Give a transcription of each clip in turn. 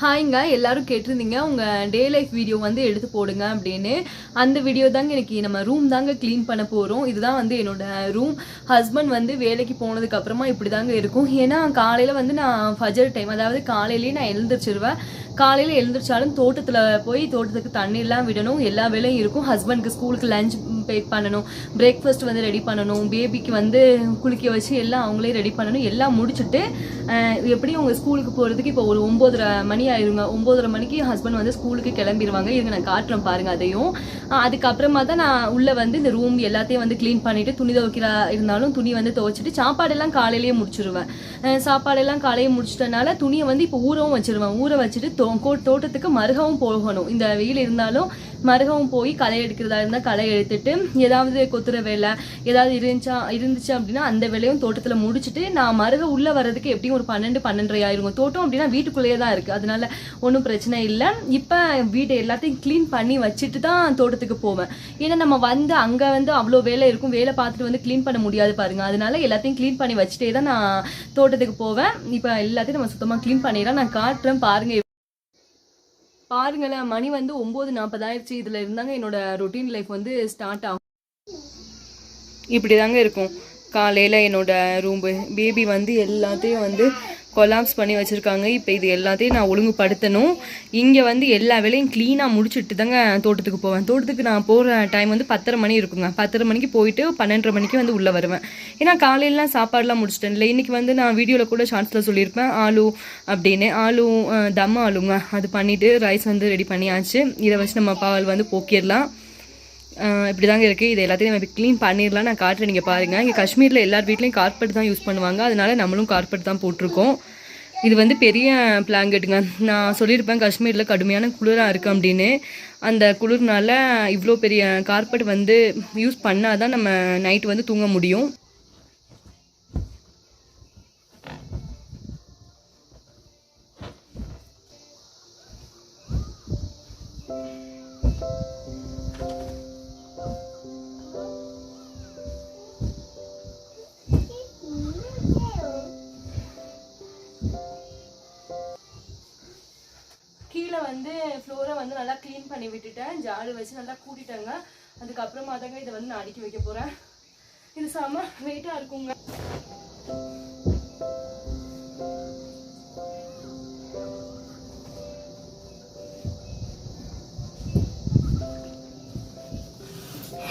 ஹாய்ங்க எல்லாரும் கேட்டிருந்தீங்க. உங்கள் டே லைஃப் வீடியோ வந்து எடுத்து போடுங்க அப்படின்னு. அந்த வீடியோ தாங்க எனக்கு நம்ம ரூம் தாங்க க்ளீன் பண்ண போகிறோம் இதுதான் வந்து என்னோட ரூம் ஹஸ்பண்ட் வந்து வேலைக்கு போனதுக்கப்புறமா இப்படி தாங்க இருக்கும். ஏன்னா காலையில் வந்து நான் ஃபஜர் டைம் அதாவது காலையிலேயே நான் எழுந்திரிச்சிருவேன். காலையில் எழுந்திரிச்சாலும் தோட்டத்தில் போய் தோட்டத்துக்கு தண்ணியெல்லாம் விடணும். எல்லா வேலையும் இருக்கும். ஹஸ்பண்டுக்கு ஸ்கூலுக்கு லஞ்ச் பேக் பண்ணணும். பிரேக்ஃபாஸ்ட் வந்து ரெடி பண்ணணும். பேபிக்கு வந்து குளிக்க வச்சு எல்லாம் அவங்களே ரெடி பண்ணணும். எல்லாம் முடிச்சுட்டு எப்படியும் உங்கள் ஸ்கூலுக்கு போகிறதுக்கு இப்போ ஒரு ஒம்போதரை மணி ஆயிருங்க. ஒம்போதரை மணிக்கு ஹஸ்பண்ட் வந்து ஸ்கூலுக்கு கிளம்பிடுவாங்க இருங்க நான் காட்டுறேன் பாருங்கள் அதையும். அதுக்கப்புறமா தான் நான் உள்ளே வந்து இந்த ரூம் எல்லாத்தையும் வந்து க்ளீன் பண்ணிவிட்டு துணி துவைக்கிற இருந்தாலும் துணி வந்து துவைச்சிட்டு சாப்பாடெல்லாம் காலையிலேயே முடிச்சிருவேன். சாப்பாடெல்லாம் காலையே முடிச்சிட்டனால துணியை வந்து இப்போ ஊறவும் வச்சுருவேன். ஊற வச்சுட்டு தோ கோ- தோட்டத்துக்கு மருகவும் போகணும். இந்த வெயில் இருந்தாலும் மருகவும் போய் களை எடுக்கிறதா இருந்தால் களை எடுத்துட்டு ஏதாவது கொத்துற வேலை ஏதாவது இருந்துச்சா இருந்துச்சு அப்படின்னா அந்த வேலையும் தோட்டத்தில் முடிச்சுட்டு நான் மருக உள்ளே வர்றதுக்கு எப்படியும் ஒரு பன்னெண்டு பன்னெண்டரை ஆயிருக்கும் தோட்டம் அப்படின்னா வீட்டுக்குள்ளேயே தான் இருக்குது அதனால ஒன்றும் பிரச்சனை இல்லை. இப்போ வீட்டை எல்லாத்தையும் க்ளீன் பண்ணி வச்சுட்டு தான் தோட்டத்துக்கு போவேன். ஏன்னா நம்ம வந்து அங்கே வந்து அவ்வளோ வேலை இருக்கும். வேலை பார்த்துட்டு வந்து க்ளீன் பண்ண முடியாது பாருங்க. அதனால எல்லாத்தையும் க்ளீன் பண்ணி வச்சுட்டே தான் நான் தோட்டத்துக்கு போவேன். இப்போ எல்லாத்தையும் நம்ம சுத்தமாக க்ளீன் பண்ணிடலாம். நான் காட்டுறேன் பாருங்க. பாருங்களேன் மணி வந்து ஒம்பது நாற்பதாயிருச்சு இதில் இருந்தாங்க என்னோட ரொட்டீன் லைஃப் வந்து ஸ்டார்ட் ஆகும். இப்படி தாங்க இருக்கும். காலையில் என்னோட ரூம்பு பேபி வந்து எல்லாத்தையும் வந்து கொலாப்ஸ் பண்ணி வச்சுருக்காங்க. இப்போ இது எல்லாத்தையும் நான் ஒழுங்குபடுத்தணும். இங்கே வந்து எல்லா வேலையும் க்ளீனாக முடிச்சுட்டு தாங்க தோட்டத்துக்கு போவேன். தோட்டத்துக்கு நான் போகிற டைம் வந்து பத்தரை மணி இருக்குங்க. பத்தரை மணிக்கு போயிட்டு பன்னெண்டரை மணிக்கு வந்து உள்ளே வருவேன். ஏன்னா காலையிலலாம் சாப்பாடுலாம் முடிச்சிட்டேன். இல்லை இன்றைக்கி வந்து நான் வீடியோவில் கூட ஷார்ட்ஸில் சொல்லியிருப்பேன். ஆலு அப்படின்னு. ஆலு தம் ஆலுங்க. அது பண்ணிவிட்டு ரைஸ் வந்து ரெடி பண்ணியாச்சு. இதை வச்சு நம்ம பால் வந்து போக்கிடலாம். இப்படி தாங்க இருக்குது இது எல்லாத்தையும் நம்ம க்ளீன் பண்ணிடலாம். நான் காட்டுறேன். நீங்கள் பாருங்கள் இங்கே காஷ்மீரில் எல்லார் வீட்லேயும் கார்பெட் தான் யூஸ் பண்ணுவாங்க. அதனால நம்மளும் கார்பெட் தான் போட்டிருக்கோம். இது வந்து பெரிய பிளாங்கெட்டுங்க நான் சொல்லியிருப்பேன் காஷ்மீரில் கடுமையான குளிராக இருக்குது அப்படின்னு. அந்த குளிர்னால இவ்வளோ பெரிய கார்பெட் வந்து யூஸ் பண்ணால் தான் நம்ம நைட் வந்து தூங்க முடியும். வந்து நல்லா க்ளீன் பண்ணி விட்டுட்டேன். ஜாடு வச்சு நல்லா கூட்டிட்டேங்க. அதுக்கப்புறமா தாங்க இதை வந்து நான் அடுக்கி வைக்க போகிறேன் இது செம வெயிட்டாக இருக்குங்க.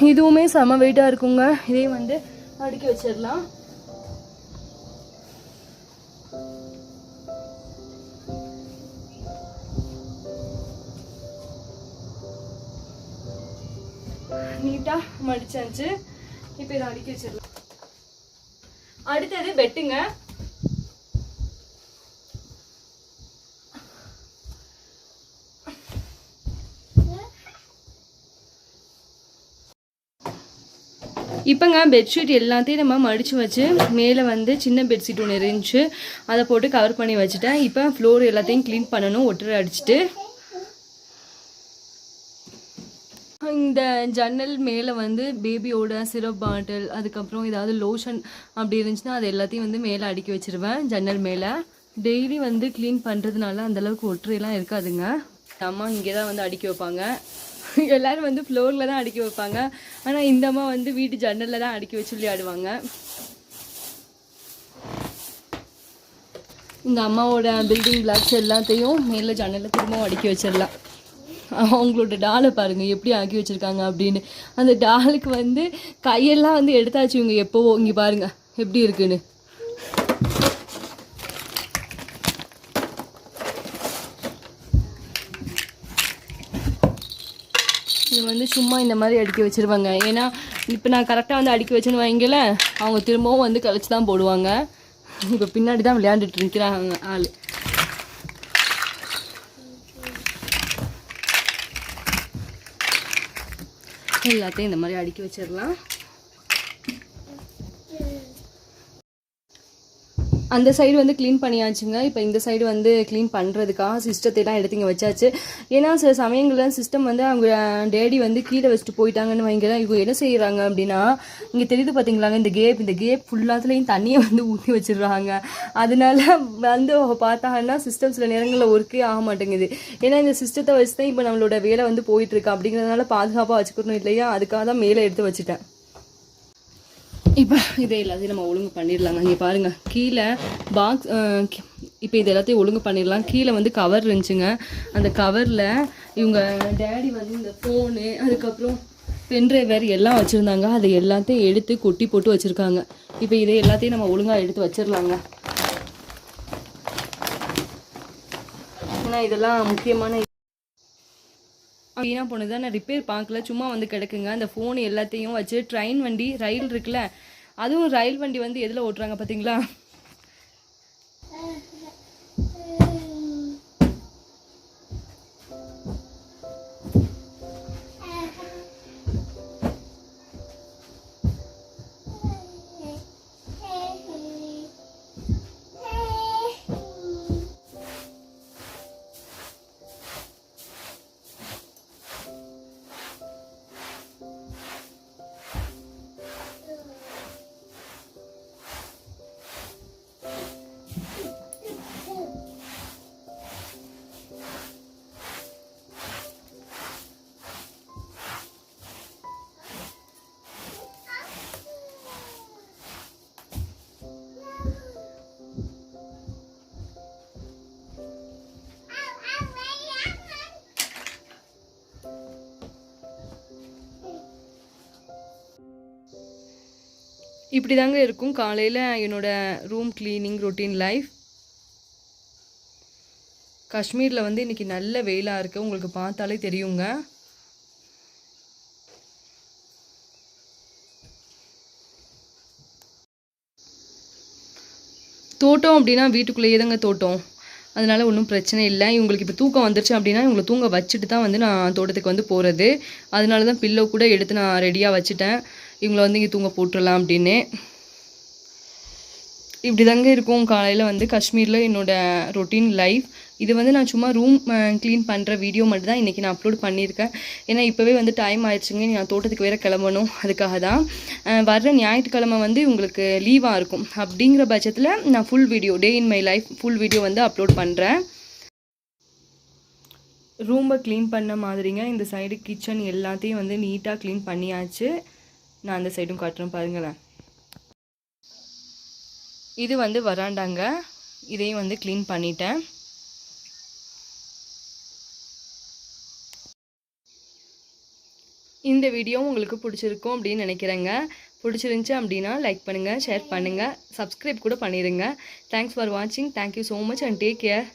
இதுவுமே செம வெயிட்டாக இருக்குங்க. இதையும் வந்து அடுக்கி வச்சிடலாம். நீட்டாக மடிச்சாச்சு. இப்போ இதை அடுக்கி வச்சிடலாம். அடுத்தது பெட்டுங்க இப்போங்க பெட்ஷீட் எல்லாத்தையும் நம்ம மடித்து வச்சு மேலே வந்து சின்ன பெட்ஷீட் ஒன்று இருந்துச்சு. அதை போட்டு கவர் பண்ணி வச்சுட்டேன். இப்போ ஃப்ளோர் எல்லாத்தையும் க்ளீன் பண்ணணும் ஒட்டரை அடிச்சுட்டு. இந்த ஜன்னல் மேலே வந்து பேபியோட சிரப் பாட்டில் அதுக்கப்புறம் ஏதாவது லோஷன் அப்படி இருந்துச்சுன்னா அது எல்லாத்தையும் வந்து மேலே அடுக்கி வச்சுருவேன் ஜன்னல் மேலே. டெய்லி வந்து க்ளீன் பண்ணுறதுனால அந்தளவுக்கு ஒற்றையெல்லாம் இருக்காதுங்க. அம்மா இங்கே தான் வந்து அடுக்கி வைப்பாங்க. எல்லோரும் வந்து ஃப்ளோரில் தான் அடுக்கி வைப்பாங்க. ஆனால் இந்த அம்மா வந்து வீட்டு ஜன்னலில் தான் அடுக்கி வச்சு விளையாடுவாங்க. இந்த அம்மாவோட பில்டிங் பிளாக்ஸ் எல்லாத்தையும் மேலே ஜன்னலில் திரும்பவும் அடுக்கி வச்சிடலாம். அவங்களோட டாலை பாருங்கள் எப்படி ஆக்கி வச்சிருக்காங்க அப்படின்னு. அந்த டாலுக்கு வந்து கையெல்லாம் வந்து எடுத்தாச்சு இவங்க எப்போவோ. இங்கே பாருங்க எப்படி இருக்குன்னு. இது வந்து சும்மா இந்த மாதிரி அடுக்கி வச்சுருவாங்க. ஏன்னா இப்போ நான் கரெக்டாக வந்து அடுக்கி வச்சுன்னு வைங்கள அவங்க திரும்பவும் வந்து கழிச்சு தான் போடுவாங்க. இப்போ பின்னாடி தான் விளையாண்டுட்டு இருக்கிறாங்க ஆள். எல்லாத்தையும் இந்த மாதிரி அடுக்கி வச்சிடலாம். அந்த சைடு வந்து க்ளீன் பண்ணியாச்சுங்க. இப்போ இந்த சைடு வந்து க்ளீன் பண்ணுறதுக்காக சிஸ்டத்தை எல்லாம் எடுத்து இங்கே வச்சாச்சு. ஏன்னா சில சமயங்களில் சிஸ்டம் வந்து அவங்க டேடி வந்து கீழே வச்சுட்டு போயிட்டாங்கன்னு வைங்களேன். இவங்க என்ன செய்கிறாங்க அப்படின்னா இங்கே தெரியுது பார்த்தீங்களாங்க இந்த கேப் இந்த கேப் ஃபுல்லாத்துலேயும் தண்ணியை வந்து ஊற்றி வச்சிடுறாங்க. அதனால வந்து பார்த்தாங்கன்னா சிஸ்டம் சில நேரங்களில் ஒர்க்கே ஆக மாட்டேங்குது. ஏன்னா இந்த சிஸ்டத்தை வச்சு தான் இப்போ நம்மளோட வேலை வந்து போயிட்டுருக்கு அப்படிங்கிறதுனால பாதுகாப்பாக வச்சுக்கணும் இல்லையா? அதுக்காக தான் மேலே எடுத்து வச்சுட்டேன். இப்போ இதை எல்லாத்தையும் நம்ம ஒழுங்கு பண்ணிடலாங்க. இங்கே பாருங்கள் கீழே பாக்ஸ் இப்போ இது எல்லாத்தையும் ஒழுங்கு பண்ணிடலாம். கீழே வந்து கவர் இருந்துச்சுங்க. அந்த கவரில் இவங்க டேடி வந்து இந்த ஃபோனு அதுக்கப்புறம் பென்ட்ரைவர் எல்லாம் வச்சுருந்தாங்க. அதை எல்லாத்தையும் எடுத்து கொட்டி போட்டு வச்சுருக்காங்க. இப்போ இதை எல்லாத்தையும் நம்ம ஒழுங்காக எடுத்து வச்சிடலாங்க. ஏன்னா இதெல்லாம் முக்கியமான வீணாக போனது நான் ரிப்பேர் பார்க்கல. சும்மா வந்து கிடக்குங்க. அந்த ஃபோன் எல்லாத்தையும் வச்சு ட்ரெயின் வண்டி ரயில் இருக்குல்ல அதுவும் ரயில் வண்டி வந்து எதில் ஓட்டுறாங்க பார்த்தீங்களா இப்படி தாங்க இருக்கும். காலையில் என்னோட ரூம் க்ளீனிங் ரொட்டீன் லைஃப் காஷ்மீரில் வந்து இன்னைக்கு நல்ல வெயிலாக இருக்குது உங்களுக்கு பார்த்தாலே தெரியுங்க. தோட்டம் அப்படின்னா வீட்டுக்குள்ளேயே தாங்க தோட்டம். அதனால ஒன்றும் பிரச்சனை இல்லை. இவங்களுக்கு இப்போ தூக்கம் வந்துருச்சு அப்படின்னா இவங்களை தூங்க வச்சுட்டு தான் வந்து நான் தோட்டத்துக்கு வந்து போகிறது அதனால தான் பில்லோ கூட எடுத்து நான் ரெடியாக வச்சுட்டேன். இவங்களை வந்து இங்கே தூங்க போட்டுடலாம் அப்படின்னு. இப்படி தாங்க இருக்கும் காலையில் வந்து காஷ்மீரில் என்னோட ரொட்டீன் லைஃப் இது வந்து நான் சும்மா ரூம் க்ளீன் பண்ணுற வீடியோ மட்டும் தான் இன்றைக்கி நான் அப்லோட் பண்ணியிருக்கேன். ஏன்னா இப்போவே வந்து டைம் ஆயிடுச்சுங்க. நான் தோட்டத்துக்கு வேறு கிளம்பணும். அதுக்காக தான். வர்ற ஞாயிற்றுக்கிழமை வந்து உங்களுக்கு லீவாக இருக்கும். அப்படிங்கிற பட்சத்தில் நான் full video day in my life full video வந்து அப்லோட் பண்ணுறேன் ரூமை க்ளீன் பண்ண மாதிரிங்க. இந்த சைடு கிச்சன் எல்லாத்தையும் வந்து நீட்டாக க்ளீன் பண்ணியாச்சு. நான் அந்த சைடும் காட்டுறேன் பாருங்களேன். இது வந்து வராண்டாங்க. இதையும் வந்து க்ளீன் பண்ணிட்டேன். இந்த வீடியோ உங்களுக்கு பிடிச்சிருக்கும் அப்படின்னு நினைக்கிறேங்க. பிடிச்சிருந்துச்சி அப்படின்னா லைக் பண்ணுங்கள் ஷேர் பண்ணுங்கள் சப்ஸ்கிரைப் கூட பண்ணிடுங்க தேங்க்ஸ் ஃபார் வாட்சிங் thank you so much and take care